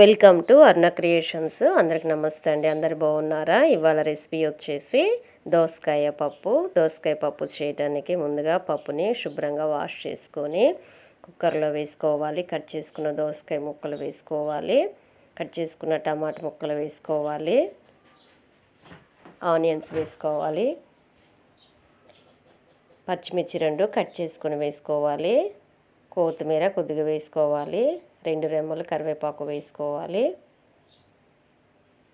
Welcome to అర్ణ creations. అందరికి నమస్తే అండి. అందరు బాగున్నారా? ఇవాళ రెసిపీ వచ్చేసి దోసకాయ పప్పు. దోసకాయ పప్పు చేయడానికి ముందుగా పప్పుని శుభ్రంగా వాష్ చేసుకొని కుక్కర్లో వేసుకోవాలి. కట్ చేసుకున్న దోసకాయ ముక్కలు వేసుకోవాలి. కట్ చేసుకున్న టమాటా ముక్కలు వేసుకోవాలి. ఆనియన్స్ వేసుకోవాలి. పచ్చిమిర్చి రెండు కట్ చేసుకొని వేసుకోవాలి. కొత్తిమీర కొద్దిగా వేసుకోవాలి. రెండు రెమ్మలు కరివేపాకు వేసుకోవాలి.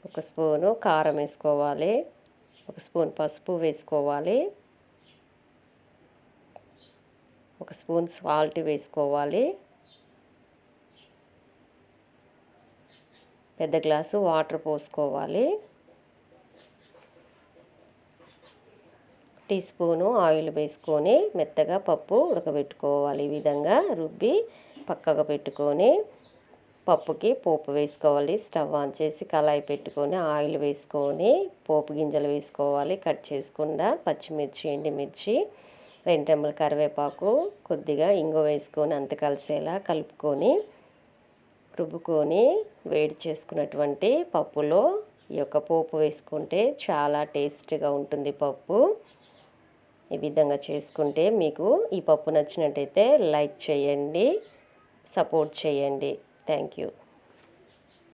ఒక స్పూను కారం వేసుకోవాలి. ఒక స్పూన్ పసుపు వేసుకోవాలి. ఒక స్పూన్ సాల్ట్ వేసుకోవాలి. పెద్ద గ్లాసు వాటర్ పోసుకోవాలి. టీ స్పూను ఆయిల్ వేసుకొని మెత్తగా పప్పు ఉడకబెట్టుకోవాలి. ఈ విధంగా రుబ్బి పక్కగా పెట్టుకొని పప్పుకి పోపు వేసుకోవాలి. స్టవ్ ఆన్ చేసి కళాయి పెట్టుకొని ఆయిల్ వేసుకొని పోపు గింజలు వేసుకోవాలి. కట్ చేసుకుండా పచ్చిమిర్చి ఎండిమిర్చి రెండెమ్మల కరివేపాకు కొద్దిగా ఇంగు వేసుకొని అంత కలిసేలా కలుపుకొని రుబ్బుకొని వేడి చేసుకున్నటువంటి పప్పులో ఈ యొక్క పోపు వేసుకుంటే చాలా టేస్ట్గా ఉంటుంది పప్పు. ఈ విధంగా చేసుకుంటే మీకు ఈ పప్పు నచ్చినట్టయితే లైక్ చేయండి సపోర్ట్ చేయండి. Thank you.